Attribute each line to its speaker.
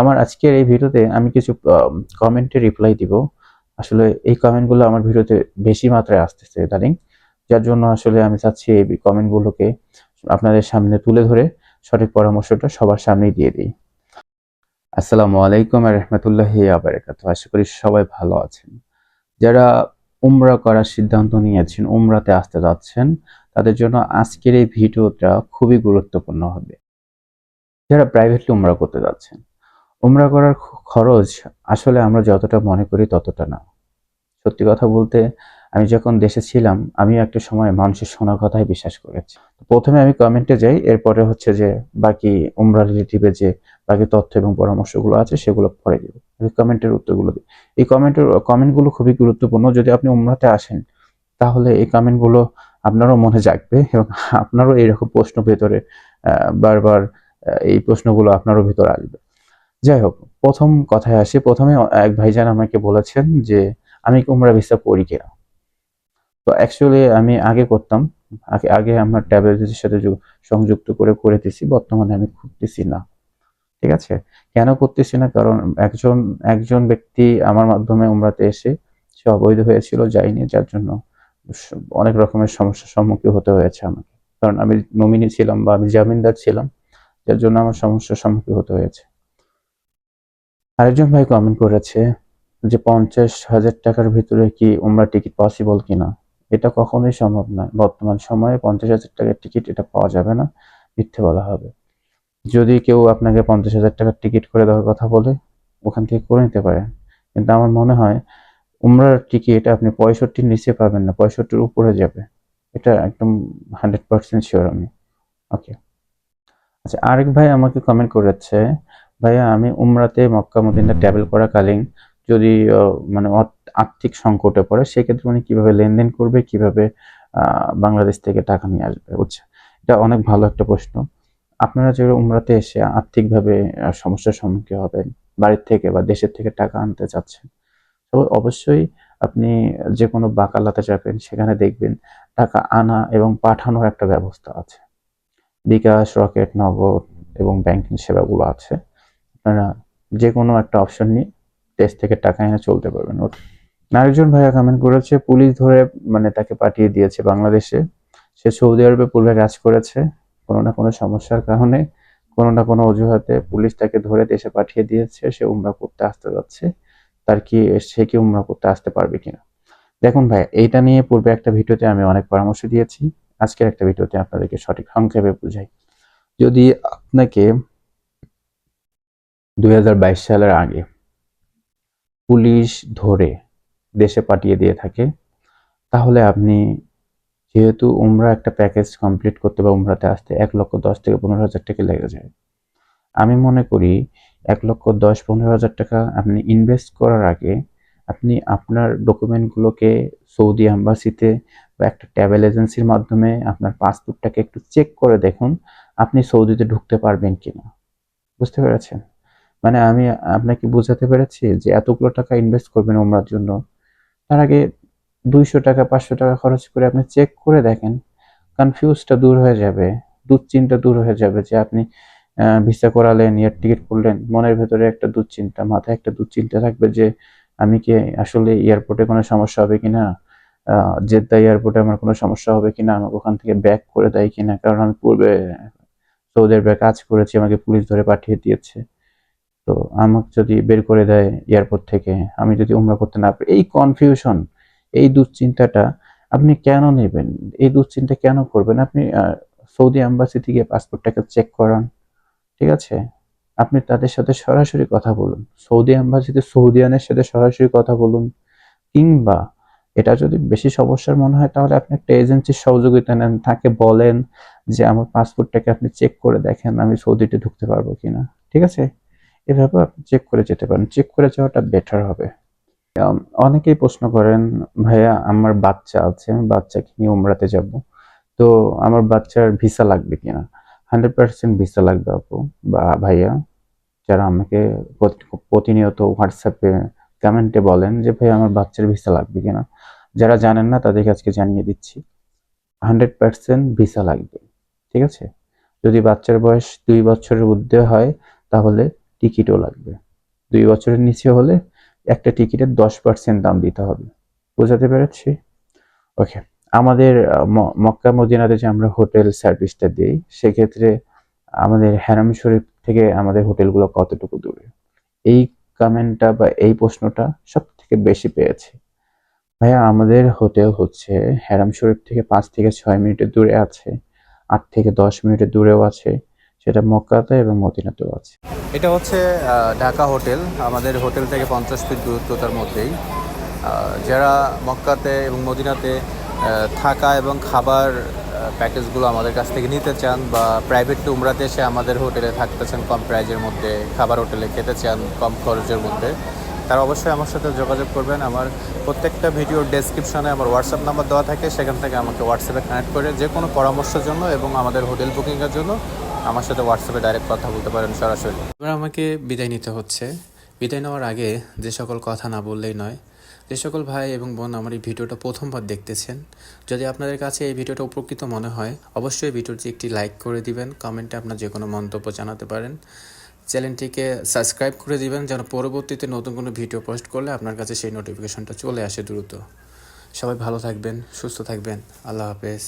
Speaker 1: আমার আজকের এই ভিডিওতে আমি কিছু কমেন্টে রিপ্লাই দিব। আসলে এই কমেন্টগুলো আমার ভিডিওতে বেশি মাত্রায় আসতেছে ইদানিং যার জন্য আসলে আমি চাচ্ছি এই কমেন্টগুলোকে আপনাদের সামনে তুলে ধরে সঠিক পরামর্শটা সবার সামনেই দিয়ে দিই। আসসালামু আলাইকুম রহমতুল্লাহি আবরাকাত আশা করি সবাই ভালো আছেন। যারা উমরা করার সিদ্ধান্ত নিয়েছেন, উমরাতে আসতে যাচ্ছেন, তাদের জন্য আজকের এই ভিডিওটা খুবই গুরুত্বপূর্ণ হবে। যারা প্রাইভেটলি উমরা করতে যাচ্ছেন উমরা করার খরচ আসলে আমরা যতটা মনে করি ততটা না। সত্যি কথা বলতে আমি যখন দেশে ছিলাম আমি একটা সময় মানুষের শোনার কথাই বিশ্বাস করেছি। প্রথমে আমি কমেন্টে যাই, এরপরে হচ্ছে যে বাকি উমরা রিলেটিভে যে বাকি তথ্য এবং পরামর্শগুলো আছে সেগুলো পরে দিব। কমেন্টের উত্তরগুলো দিই। এই কমেন্টের কমেন্টগুলো খুবই গুরুত্বপূর্ণ। যদি আপনি উমরাতে আসেন, তাহলে এই কমেন্টগুলো আপনারও মনে জাগবে এবং আপনারও এইরকম প্রশ্ন ভেতরে বারবার এই প্রশ্নগুলো আপনারও ভিতরে আসবে। যাই হোক প্রথম কথায় আসি। প্রথমে এক ভাইজান আমাকে বলেছেন যে, আমি উমরা ভিসা করি কিনা? তো অ্যাকচুয়ালি আমি আগে করতাম। আগে আগে আমার ট্রাভেল সাথে সংযুক্ত করে করে দিছি বর্তমানে আমি করতেছি না। ঠিক আছে? কেন করতেছি না? কারণ একজন একজন ব্যক্তি আমার মাধ্যমে উমরাতে এসে সে অবৈধ হয়েছিল যাইনি যার জন্য অনেক রকমের সমস্যার সম্মুখীন হতে হয়েছে আমাকে। কারণ আমি নমিনি ছিলাম বা আমি জামিনদার ছিলাম। যার জন্য আমার সমস্যার সম্মুখীন হতে হয়েছে। আরেকজন ভাই কমেন্ট করেছে যে পঞ্চাশ হাজার টাকার ভিতরে কি উমরা টিকিট পসিবল কিনা? এটা কখনোই সম্ভব নয়। বর্তমান সময়ে পঞ্চাশ হাজার টাকার টিকিট এটা পাওয়া যাবে না। মিথ্যে বলা হবে। যদি কেউ আপনাকে পঞ্চাশ হাজার টাকার টিকিট করে দেওয়ার কথা বলে, ওখান থেকে করে নিতে পারেন। কিন্তু আমার মনে হয় উমরার টিকিট আপনি পঁয়ষট্টির নিচে পাবেন না, পঁয়ষট্টির উপরে যাবে। এটা একদম হান্ড্রেড পার্সেন্ট শিওর আমি। ওকে আচ্ছা আরেক ভাই আমাকে কমেন্ট করেছে ভাইয়া, আমি উমরাতে মক্কা মদিনা ট্রাভেল করাকালীন যদি মানে আর্থিক সংকটে পড়ে, সেক্ষেত্রে উনি কীভাবে লেনদেন করবে, কীভাবে বাংলাদেশ থেকে টাকা নিয়ে আসবে? বুঝছে এটা অনেক ভালো একটা প্রশ্ন। আপনারা যে উমরাতে এসে আর্থিকভাবে সমস্যার সম্মুখীন হবেন, বাড়ির থেকে বা দেশের থেকে টাকা আনতে চাচ্ছেন, তো অবশ্যই আপনি যে কোনো বাকালাতে যাবেন সেখানে দেখবেন টাকা আনা এবং পাঠানোর একটা ব্যবস্থা আছে। বিকাশ, রকেট, নগদ এবং ব্যাংকিং সেবাগুলো আছে। আপনারা যে কোনো একটা অপশন নিয়ে দেশ থেকে টাকা এনে চলতে পারবেন। ওটা আরেকজন ভাইয়া কমেন্ট করেছে, পুলিশ ধরে মানে তাকে পাঠিয়ে দিয়েছে বাংলাদেশে। সে সৌদি আরবে পূর্বে কাজ করেছে, কোনো না কোনো সমস্যার কারণে। কোনো না কোনো অজুহাতে পুলিশ তাকে ধরে দেশে পাঠিয়ে দিয়েছে, সে উমরা করতে আসতে যাচ্ছে। তার কি, সে কি উমরা করতে আসতে পারবে কিনা? দেখুন ভাই এইটা নিয়ে পূর্বে একটা ভিডিওতে আমি অনেক পরামর্শ দিয়েছি। আজকের একটা ভিডিওতে আপনাদেরকে সঠিক সংক্ষেপে বুঝাই। যদি আপনাকে দুই হাজার বাইশ সালের আগে পুলিশ ধরে দেশে পাঠিয়ে দিয়ে থাকে। তাহলে আপনি যেহেতু উমরা একটা প্যাকেজ কমপ্লিট করতে বা উমরাতে আসতে এক লক্ষ দশ থেকে পনেরো হাজার টাকা লেগে যায়। আমি মনে করি এক লক্ষ দশ, পনেরো হাজার টাকা আপনি ইনভেস্ট করার আগে আপনি আপনার ডকুমেন্টগুলোকে সৌদি অ্যাম্বাসিতে বা একটা ট্রাভেল এজেন্সির মাধ্যমে আপনার পাসপোর্টটাকে একটু চেক করে দেখুন, আপনি সৌদিতে ঢুকতে পারবেন কিনা। বুঝতে পেরেছেন? মানে আমি আপনাকে বোঝাতে পেরেছি যে এতগুলো টাকা ইনভেস্ট করবেন ওমরার জন্য। তার আগে দুইশো টাকা, পাঁচশো টাকা খরচ করে আপনি চেক করে দেখেন কনফিউজটা দূর হয়ে যাবে, দুশ্চিন্তা দূর হয়ে যাবে যে আপনি ভিসা করালেন এয়ার টিকিট করলেন, মনের ভেতরে একটা দুশ্চিন্তা, মাথায় একটা দুশ্চিন্তা থাকবে যে আমি কি আসলে এয়ারপোর্টে কোনো সমস্যা হবে কিনা জেদ্দা এয়ারপোর্টে আমার কোনো সমস্যা হবে কিনা আমাকে ওখান থেকে ব্যাক করে দেয় কিনা কারণ আমি পূর্বে সৌদি আরবে কাজ করেছি, আমাকে পুলিশ ধরে পাঠিয়ে দিয়েছে। তো আমাকে যদি বের করে দেয় এয়ারপোর্ট থেকে, আমি যদি উমরা করতে না পারি, এই কনফিউশন এই দুশ্চিন্তাটা আপনি কেন নেবেন? এই দুশ্চিন্তা কেন করবেন? আপনি সৌদি অ্যাম্বাসি থেকে পাসপোর্টটাকে চেক করান, ঠিক আছে? আপনি তাদের সাথে সরাসরি কথা বলুন, সৌদি অ্যাম্বাসিতে সৌদিয়ানের সাথে সরাসরি কথা বলুন, কিংবা এটা যদি বেশি সমস্যার মনে হয়, তাহলে আপনি একটা এজেন্সির সহযোগিতা নেন, তাকে বলেন যে, আমার পাসপোর্টটাকে আপনি চেক করে দেখেন, আমি সৌদিতে ঢুকতে পারব কিনা। ঠিক আছে? এভাবে আপনি চেক করে যেতে পারেন। চেক করে যাওয়াটা বেটার হবে। অনেকেই প্রশ্ন করেন, ভাইয়া, আমার বাচ্চা আছে, আমি বাচ্চাকে নিয়ে উমরাতে যাব। তো আমার বাচ্চার ভিসা লাগবে কিনা? হান্ড্রেড পার্সেন্ট ভিসা লাগবে আপু। বা, ভাইয়া, যারা আমাকে প্রতিনিয়ত হোয়াটসঅ্যাপে কমেন্টে বলেন যে ভাই আমার বাচ্চার ভিসা লাগবে কিনা? যারা জানেন না, তাদেরকে আজকে জানিয়ে দিচ্ছি। হান্ড্রেড পার্সেন্ট ভিসা লাগবে। ঠিক আছে? যদি বাচ্চার বয়স দুই বছরের ঊর্ধ্বে হয়, তাহলে টিকিটও লাগবে। দুই বছরের নিচে হলে একটা টিকিটের দশ পার্সেন্ট দাম দিতে হবে। বোঝাতে পেরেছি? ওকে। আমাদের মক্কা মদিনাতে যে আমরা হোটেল সার্ভিসটা দিই, সেক্ষেত্রে আমাদের হ্যারাম শরীফ থেকে আমাদের হোটেলগুলো কতটুকু দূরে? এই কমেন্টটা বা এই প্রশ্নটা সব থেকে বেশি পেয়েছি। ভাইয়া, আমাদের হোটেল হচ্ছে হ্যারাম শরীফ থেকে পাঁচ থেকে ছয় মিনিটের দূরে আছে, আট থেকে দশ মিনিটের দূরেও আছে সেটা মক্কাতে এবং মদিনাতেও আছে।
Speaker 2: এটা হচ্ছে ঢাকা হোটেল। আমাদের হোটেল থেকে পঞ্চাশ ফিট দূরত্বতার মধ্যেই। যারা মক্কাতে এবং মদিনাতে থাকা এবং খাবার প্যাকেজগুলো আমাদের কাছ থেকে নিতে চান বা প্রাইভেট উমরাতে এসে আমাদের হোটেলে থাকতে চান, কম প্রাইজের মধ্যে খাবার হোটেলে খেতে চান, কম খরচের মধ্যে, তারা অবশ্যই আমার সাথে যোগাযোগ করবেন। আমার প্রত্যেকটা ভিডিওর ডেসক্রিপশনে আমার হোয়াটসঅ্যাপ নাম্বার দেওয়া থাকে। সেখান থেকে আমাকে হোয়াটসঅ্যাপে কানেক্ট করে যে কোনো পরামর্শের জন্য এবং আমাদের হোটেল বুকিংয়ের জন্য আমার সাথে হোয়াটসঅ্যাপে ডাইরেক্ট কথা বলতে পারেন সরাসরি। এবার আমাকে বিদায় নিতে হচ্ছে। বিদায় নেওয়ার আগে যে সকল কথা না বললেই নয়, যে সকল ভাই এবং বোন আমার এই ভিডিওটা প্রথমবার দেখতেছেন, যদি আপনাদের কাছে এই ভিডিওটা উপকৃত মনে হয়, অবশ্যই ভিডিওটি একটি লাইক করে দিবেন কমেন্টে আপনার যে কোনো মন্তব্য জানাতে পারেন। চ্যানেলটিকে সাবস্ক্রাইব করে দিবেন, যেন পরবর্তীতে নতুন কোনো ভিডিও পোস্ট করলে আপনার কাছে সেই নোটিফিকেশনটা চলে আসে দ্রুত। সবাই ভালো থাকবেন, সুস্থ থাকবেন, আল্লাহ হাফেজ।